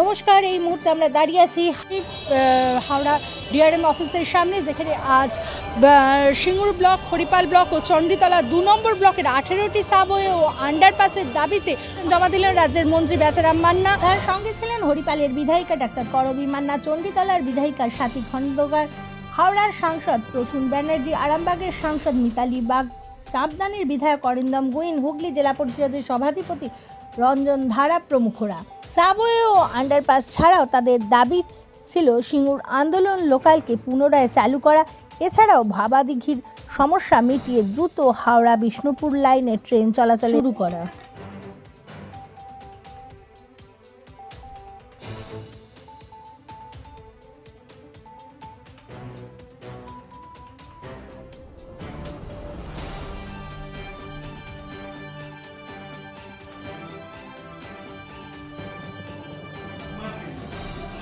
নমস্কার, এই মুহূর্তে আমরা দাঁড়িয়ে আছি হাওড়া ডিআরএম অফিসের সামনে, যেখানে আজ সিঙ্গুর ব্লক, হরিপাল ব্লক ও চণ্ডীতলা দু নম্বর ব্লকের আঠেরোটি সাবওয়ে ও আন্ডারপাসের দাবিতে জমা দিলেন রাজ্যের মন্ত্রী বেচারাম মান্না। তার সঙ্গে ছিলেন হরিপালের বিধায়িকা ডাক্তার করবী মান্না, চণ্ডীতলার বিধায়িকা সাথী খন্দকার, হাওড়ার সাংসদ প্রসূন ব্যানার্জি, আরামবাগের সাংসদ মিতালি বাগ চাপদানির বিধায়ক অরিন্দম গোয়েন হুগলি জেলা পরিষদের সভাধিপতি রঞ্জন ধারা প্রমুখরা। সাবওয়ে ও আন্ডারপাস ছাড়াও তাদের দাবি ছিল সিঙ্গুর আন্দোলন লোকালকে পুনরায় চালু করা। এছাড়াও ভাবাদিঘির সমস্যা মিটিয়ে দ্রুত হাওড়া বিষ্ণুপুর লাইনে ট্রেন চলাচল শুরু করা।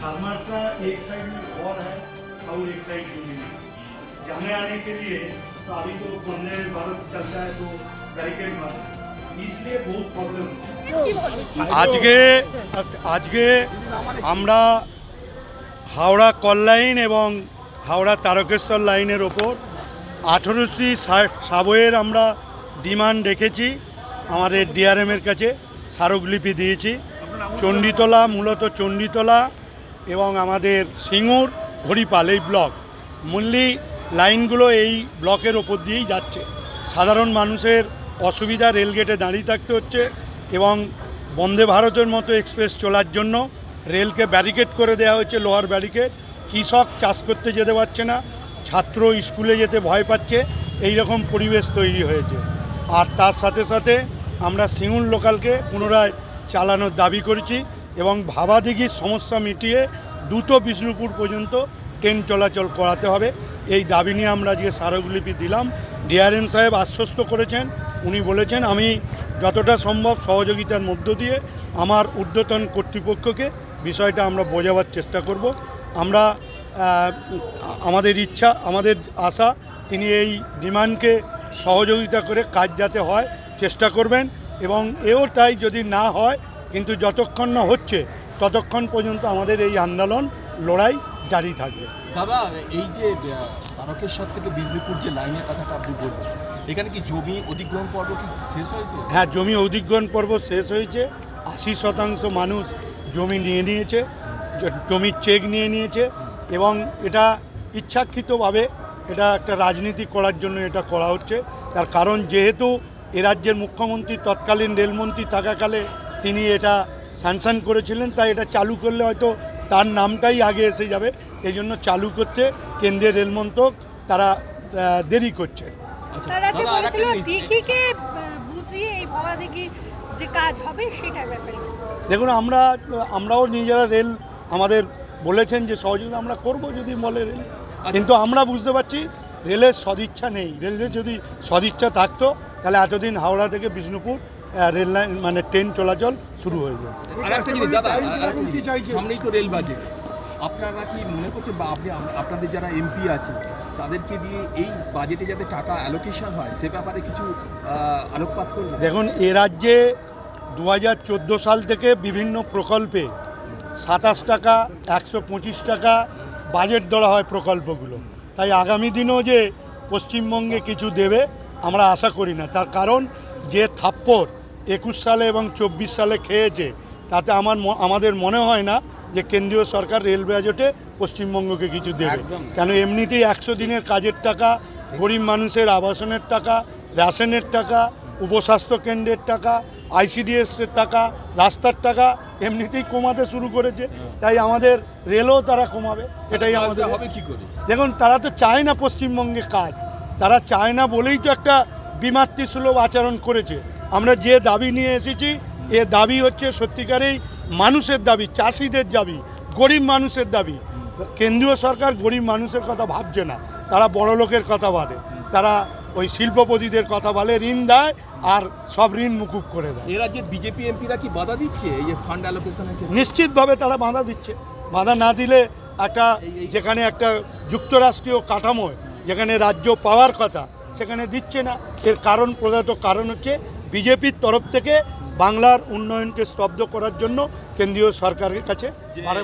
फार्मर का एक साइड में और है और एक साइड जमीन है जाने आने के लिए तो अभी तो वंदे भारत चलता है तो बैरिकेड मार इसलिए बहुत प्रॉब्लम আজকে আজকে আমরা হাওড়া কল্যাণ এবং হাওড়া তারকেশ্বর লাইনের ওপর আঠেরোটি সাবয়ের আমরা ডিমান্ড রেখেছি আমাদের ডিআরএমের কাছে স্মারকলিপি দিয়েছি চণ্ডীতলা মূলত চণ্ডীতলা এবং আমাদের সিঙ্গুর হরিপাল, এই ব্লক। মূল্যি লাইনগুলো এই ব্লকের ওপর দিয়েই যাচ্ছে। সাধারণ মানুষের অসুবিধা, রেলগেটে দাঁড়িয়ে থাকতে হচ্ছে এবং বন্দে ভারতের মতো এক্সপ্রেস চলার জন্য রেলকে ব্যারিকেড করে দেওয়া হয়েছে, লোহার ব্যারিকেড। কৃষক চাষ করতে যেতে পারছে না, ছাত্র স্কুলে যেতে ভয় পাচ্ছে এই রকম পরিবেশ তৈরি হয়েছে। আর তার সাথে সাথে আমরা সিঙ্গুর লোকালকে পুনরায় চালানোর দাবি করেছি। এবং ভাবাদিঘির সমস্যা মিটিয়ে দ্রুত বিষ্ণুপুর পর্যন্ত ট্রেন চলাচল করাতে হবে। এই দাবি নিয়ে আমরা আজকে স্মারকলিপি দিলাম। ডিআরএম সাহেব আশ্বস্ত করেছেন, উনি বলেছেন, আমি যতটা সম্ভব সহযোগিতার মধ্য দিয়ে আমার ঊর্ধ্বতন কর্তৃপক্ষকে বিষয়টা আমরা বোঝাবার চেষ্টা করব। আমরা আমাদের ইচ্ছা, আমাদের আশা, তিনি এই ডিমান্ডকে সহযোগিতা করে কাজ যাতে হয়, চেষ্টা করবেন এবং এও তাই যদি না হয় কিন্তু যতক্ষণ না হচ্ছে ততক্ষণ পর্যন্ত আমাদের এই আন্দোলন লড়াই জারি থাকবে। দাদা এই যে আহ, তারকেশ্বর থেকে বিজলিপুর যে লাইনের কথাটা আপনি বললেন এখানে কি জমি অধিগ্রহণ পর্ব কি শেষ হয়েছে? হ্যাঁ জমি অধিগ্রহণ পর্ব শেষ হয়েছে। আশি শতাংশ মানুষ জমি নিয়ে নিয়েছে জমির চেক নিয়ে নিয়েছে এবং এটা ইচ্ছাকৃতভাবে এটা একটা রাজনীতি করার জন্য এটা করা হচ্ছে। তার কারণ যেহেতু এ রাজ্যের মুখ্যমন্ত্রী তৎকালীন রেলমন্ত্রী থাকাকালে তিনি এটা স্যাংশন করেছিলেন তাই এটা চালু করলে হয়তো তার নামটাই আগে এসে যাবে। এই জন্য চালু করতে কেন্দ্রীয় রেলমন্ত্রক তারা দেরি করছে। আচ্ছা, দেখুন আমরা আমরাও নিজেরা রেল আমাদের বলেছেন যে সহযোগিতা আমরা করব যদি বলে রেল। কিন্তু আমরা বুঝতে পারছি রেলের সদিচ্ছা নেই। রেলের যদি সদিচ্ছা থাকতো তাহলে এতদিন হাওড়া থেকে বিষ্ণুপুর রেল লাইন মানে ট্রেন চলাচল শুরু হয়ে জিনিস, সামনেই তো রেল বাজেট আপনারা কি মনে করছেন বা আপনি আপনাদের যারা এমপি আছে তাদেরকে দিয়ে এই বাজেটে যাতে টাকা অ্যালোকেশন হয় সে ব্যাপারে কিছু আলোকপাত করবেন দেখুন এ রাজ্যে দু হাজার চোদ্দ সাল থেকে বিভিন্ন প্রকল্পে সাতাশ টাকা একশো পঁচিশ টাকা বাজেট দেওয়া হয় প্রকল্পগুলো। তাই আগামী দিনেও যে পশ্চিমবঙ্গে কিছু দেবে আমরা আশা করি না। তার কারণ যে থাপ্পড় একুশ সালে এবং চব্বিশ সালে খেয়েছে। তাতে আমার আমাদের মনে হয় না যে কেন্দ্রীয় সরকার রেল বাজেটে পশ্চিমবঙ্গকে কিছু দেবে। কেন এমনিতেই একশো দিনের কাজের টাকা গরিব মানুষের আবাসনের টাকা রেশনের টাকা উপস্বাস্থ্য কেন্দ্রের টাকা আইসিডিএসের টাকা রাস্তার টাকা এমনিতেই কমাতে শুরু করেছে। তাই আমাদের রেলও তারা কমাবে। এটাই আমাদের হবে কি করে? দেখুন তারা তো চায় না পশ্চিমবঙ্গে কাজ। তারা চায় না বলেই তো একটা বিমাতৃসুলভ আচরণ করেছে। আমরা যে দাবি নিয়ে এসেছি এ দাবি হচ্ছে সত্যিকারেই মানুষের দাবি চাষিদের দাবি গরিব মানুষের দাবি। কেন্দ্রীয় সরকার গরিব মানুষের কথা ভাবছে না। তারা বড় লোকের কথা বলে তারা ওই শিল্পপতিদের কথা বলে ঋণ দেয় আর সব ঋণ মুকুব করে দেয়। এ রাজ্যের বিজেপি এমপিরা কি বাধা দিচ্ছে এই যে ফান্ড অ্যালোকেশনের নিশ্চিতভাবে তারা বাধা দিচ্ছে। বাধা না দিলে একটা যেখানে একটা যুক্তরাষ্ট্রীয় কাঠামোয় যেখানে রাজ্য পাওয়ার কথা সেখানে দিচ্ছে না। এর কারণ প্রধানত কারণ হচ্ছে বিজেপির তরফ থেকে বাংলার উন্নয়নকে স্তব্ধ করার জন্য কেন্দ্রীয় সরকারের কাছে বারে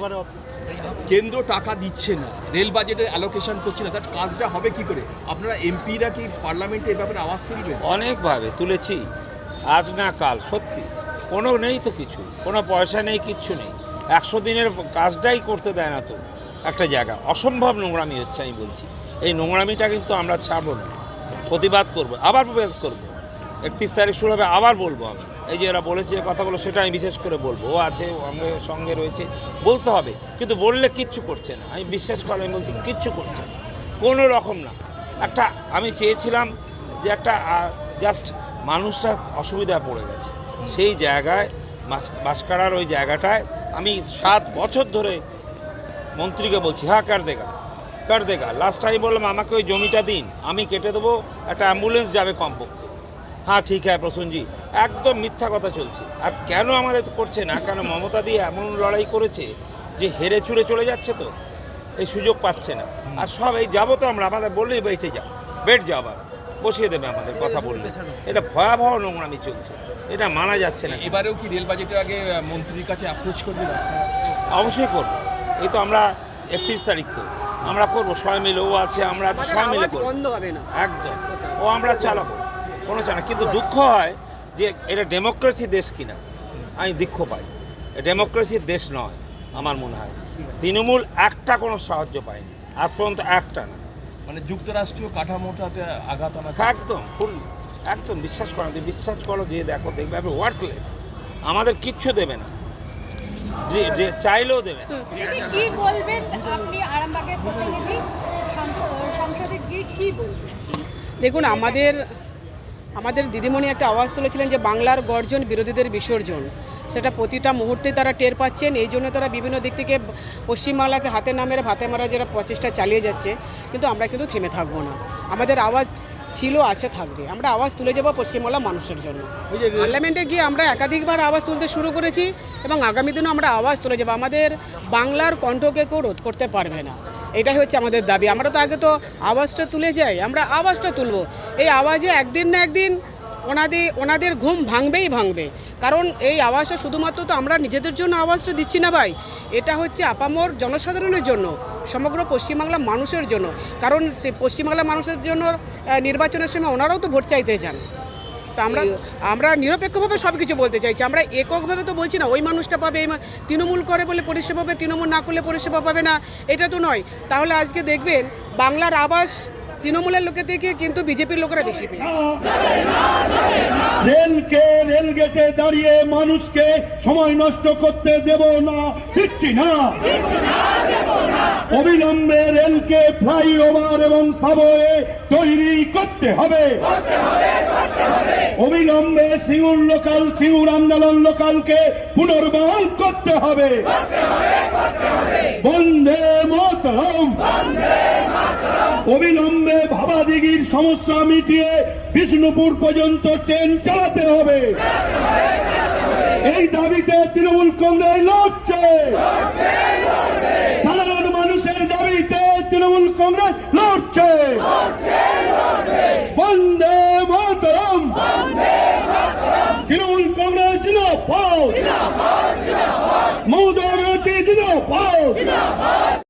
কেন্দ্র টাকা দিচ্ছে না রেল বাজেটের অ্যালোকেশন করছে না তার কাজটা হবে কি করে? আপনারা এমপিরা কি পার্লামেন্টে এই ব্যাপারে আওয়াজ তুলবেন? অনেকভাবে তুলেছি আজ না কাল সত্যি। কোনো নেই তো কিছু কোনো পয়সা নেই কিচ্ছু নেই। একশো দিনের কাজটাই করতে দেয় না তো একটা জায়গা। অসম্ভব নোংরামি হচ্ছে আমি বলছি। এই নোংরামিটা কিন্তু আমরা ছাড়বো না। প্রতিবাদ করব, আবার প্রতিবাদ করব। একত্রিশ তারিখ শুরু হবে, আবার বলব আমি। এই যে এরা বলেছে যে কথাগুলো, সেটা আমি বিশেষ করে বলব। ও আছে আমাদের সঙ্গে রয়েছে, বলতে হবে। কিন্তু বললে কিচ্ছু করছে না। আমি বিশ্বাস করে আমি বলছি কিচ্ছু করছে না। কোনো রকম না। একটা, আমি চেয়েছিলাম যে একটা জাস্ট মানুষটা অসুবিধায় পড়ে গেছে। সেই জায়গায় বাস- বাসকাড়ার ওই জায়গাটায় আমি সাত বছর ধরে মন্ত্রীকে বলছি হ্যাঁ কার দেগা? কার দেগা। লাস্ট টাইম বললাম আমাকে ওই জমিটা দিন। আমি কেটে দেবো একটা অ্যাম্বুলেন্স যাবে কমপক্ষে। হ্যাঁ ঠিক হ্যাঁ প্রসূনজি। একদম মিথ্যা কথা চলছে। আর কেন আমাদের তো করছে না? কেন মমতা দিয়ে এমন লড়াই করেছে যে হেরে চুরে চলে যাচ্ছে তো? এই সুযোগ পাচ্ছে না। আর সব এই যাব তো আমরা। আমাদের বললেই বেটে যাও। বেট যাও আবার। বসিয়ে দেবে আমাদের কথা বললে। এটা ভয়াবহ নোংরামি চলছে। এটা মানা যাচ্ছে না। এবারেও কি রেল বাজেটের আগে মন্ত্রীর কাছে অ্যাপ্রোচ করবে? অবশ্যই করব। এই তো আমরা একত্রিশ তারিখ তো। আমরা করব সবাই মিলে ও আছে আমরা আছে, সবাই মিলে করব। একদম। ও আমরা চালাবো কোনো চালা কিন্তু দুঃখ হয় যে এটা ডেমোক্রেসি দেশ কিনা। আমি দুঃখ পাই। ডেমোক্রেসির দেশ নয় আমার মনে হয়। তৃণমূল একটা কোনো সাহায্য পায়নি। আজ পর্যন্ত একটা না। মানে যুক্তরাষ্ট্রীয় কাঠামোটাতে আঘাত আনা একদম ফুল একদম। বিশ্বাস করো যে বিশ্বাস করো যে দেখো দেখবে আপনি ওয়ার্থলেস আমাদের কিচ্ছু দেবে না। চাইলেও দেবে। কি বলবেন? আপনি আরামবাগের প্রতিনিধি সংসদে গিয়ে কি বলবেন? দেখুন আমাদের আমাদের দিদিমণি একটা আওয়াজ তুলেছিলেন যে বাংলার গর্জন বিরোধীদের বিসর্জন। সেটা প্রতিটা মুহূর্তে তারা টের পাচ্ছেন এই জন্য তারা বিভিন্ন দিক থেকে পশ্চিমবাংলাকে হাতে না মেরে ভাতে মারা যারা প্রচেষ্টা চালিয়ে যাচ্ছে কিন্তু আমরা কিন্তু থেমে থাকব না। আমাদের আওয়াজ ছিল আছে থাকবে। আমরা আওয়াজ তুলে যাব পশ্চিমবাংলা মানুষের জন্য। পার্লামেন্টে গিয়ে আমরা একাধিকবার আওয়াজ তুলতে শুরু করেছি এবং আগামী দিনও আমরা আওয়াজ তুলে যাব। আমাদের বাংলার কণ্ঠকে কেউ রোধ করতে পারবে না। এটাই হচ্ছে আমাদের দাবি। আমরা তো আগে তো আওয়াজটা তুলে যাই আমরা আওয়াজটা তুলবো। এই আওয়াজে একদিন না একদিন ওনাদের ওনাদের ঘুম ভাঙবেই ভাঙবে। কারণ এই আওয়াজটা শুধুমাত্র তো আমরা নিজেদের জন্য আওয়াজটা দিচ্ছি না ভাই। এটা হচ্ছে আপামর জনসাধারণের জন্য সমগ্র পশ্চিমবাংলা মানুষের জন্য। কারণ সে পশ্চিমবাংলা মানুষের জন্য নির্বাচনের সময় ওনারাও তো ভোট চাইতে চান। তো আমরা আমরা নিরপেক্ষভাবে সব কিছু বলতে চাইছি। আমরা এককভাবে তো বলছি না ওই মানুষটা পাবে এই তৃণমূল করে বলে পরিষেবা পাবে তৃণমূল না করলে পরিষেবা পাবে না। এটা তো নয়। তাহলে আজকে দেখবেন বাংলার আবাস তৃণমূলের লোকের থেকে কিন্তু বিজেপির লোকেরা বেশি রেলকে রেল গেটে দাঁড়িয়ে মানুষকে সময় নষ্ট করতে দেব না দিচ্ছি না। অবিলম্বে রেলকে ফ্লাইওভার এবং সাবওয়ে তৈরি করতে হবে। অবিলম্বে সিঙ্গুর লোকাল, সিঙ্গুর আন্দোলন লোকালকে পুনর্বহাল করতে হবে। বন্দে মাতরম। অবিলম্বে ভাবাদিগির সমস্যা মিটিয়ে বিষ্ণুপুর পর্যন্ত ট্রেন চালাতে হবে। এই দাবিতে তৃণমূল কংগ্রেস লড়ছে। সাধারণ মানুষের দাবিতে তৃণমূল কংগ্রেস লড়ছে। বন্দে মাতরম। তৃণমূল কংগ্রেস জিন্দাবাদ। মমতা ব্যানার্জি জিন্দাবাদ।